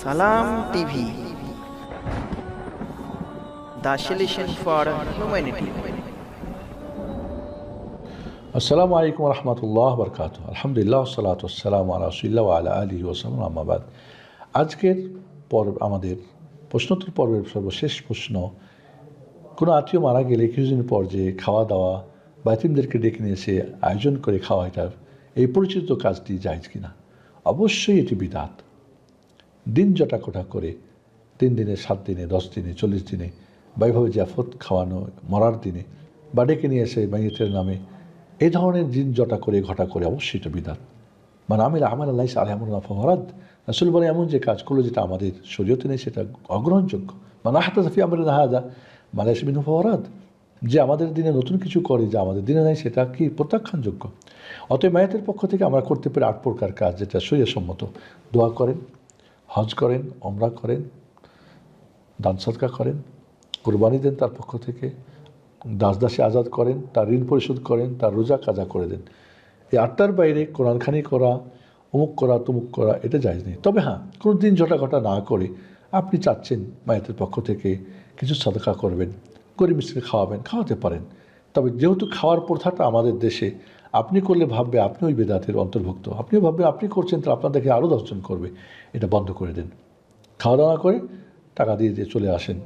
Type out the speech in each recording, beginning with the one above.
সালাম TV. For humanity আসসালামু আলাইকুম রহমতুল্লাহ বরকাত আলহামদুলিল্লাহ সালাত আসসালাম আলা ওসালাম আহমাবাদ আজকের পর্ব আমাদের প্রশ্নোত্তর পর্বের সর্বশেষ প্রশ্ন, কোনো আত্মীয় মারা গেলে কিছুদিন পর যে খাওয়া দাওয়া বা এতিমদেরকে ডেকে নিয়ে এসে আয়োজন করে খাওয়া এটার এই পরিচিত কাজটি জায়জ কিনা? অবশ্যই এটি বিদাত। দিন জটা জটাকটা করে, তিন দিনে, সাত দিনে, দশ দিনে, চল্লিশ দিনে বা এইভাবে জাফত খাওয়ানো, মরার দিনে বা ডেকে নিয়ে এসে মাইয়েতের নামে, এই ধরনের দিন জটা করে, ঘটা করে, অবশ্যই এটা বিদাত মানে আমি আমার আল্লাহ আলহামুল্লাহ ফহরাদ আসলে বলে, এমন যে কাজ করল যেটা আমাদের শরীয়তে নেই, সেটা অগ্রহণযোগ্য। মানে আহাতা সাফি আমরা নাহাদা মালাইস বিনু ফহরাদ যে আমাদের দিনে নতুন কিছু করে, যা আমাদের দিনে নাই, সেটা কি প্রত্যাখ্যানযোগ্য? অতএব মায়াতের পক্ষ থেকে আমরা করতে পারি আট প্রকার কাজ, যেটা সম্মত দোয়া করেন হজ করেন অমরা করেন, দান সৎকা করেন, কোরবানি দেন তার পক্ষ থেকে, দাস দাসী আজাদ করেন, তার ঋণ পরিশোধ করেন, তার রোজা কাজা করে দেন। এই আটটার বাইরে কোরআনখানি করা, অমুক করা, তমুক করা, এটা যায় নেই। তবে হ্যাঁ কোনো দিন জটাঘটা না করে আপনি চাচ্ছেন মায়েদের পক্ষ থেকে কিছু সদকা করবেন, গরিব মিস্ত্রি খাওয়াবেন, খাওয়াতে পারেন। তবে যেহেতু খাওয়ার প্রথাটা আমাদের দেশে, আপনি করলে ভাববে আপনি ওই বেদাতের অন্তর্ভুক্ত। আপনিও ভাববেন আপনি করছেন তো আপনার দেখে আরও দশজন করবে। এটা বন্ধ করে দেন। খাওয়া দাওয়া করে টাকা দিয়ে দিয়ে চলে আসেন,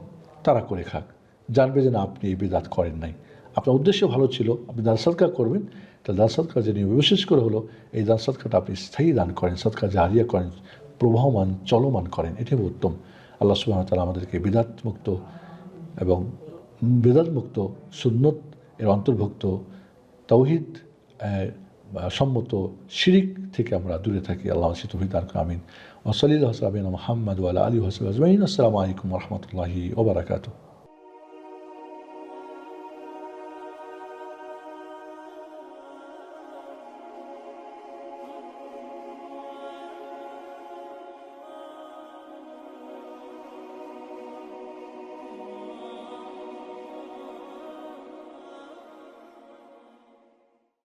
তারা করে খাক। জানবে যে না, আপনি এই বেদাত করেন নাই। আপনার উদ্দেশ্য ভালো ছিল, আপনি দান সৎকার করবেন। তাহলে দান সৎকার যে নিয়ম বিশেষ করে হলো, এই দান সৎকারটা আপনি স্থায়ী দান করেন, সৎকার জারিয়া করেন, প্রবাহমান, চলমান করেন। এটাই উত্তম। আল্লাহ সুবাহ তালা আমাদেরকে বিদাত মুক্ত এবং বেদাত মুক্ত সুন্নত এর অন্তর্ভুক্ত। তৌহিদ সম্মত শিরিক থেকে আমরা দূরে থাকি। আল্লাহ সে তৌহিদ আর আমিন। ওসলিল হাসাবিন মোহাম্মদ আলী হাসাব আজমাইন। আসসালামু আলাইকুম রহমতুল্লাহি ওবরাকাতু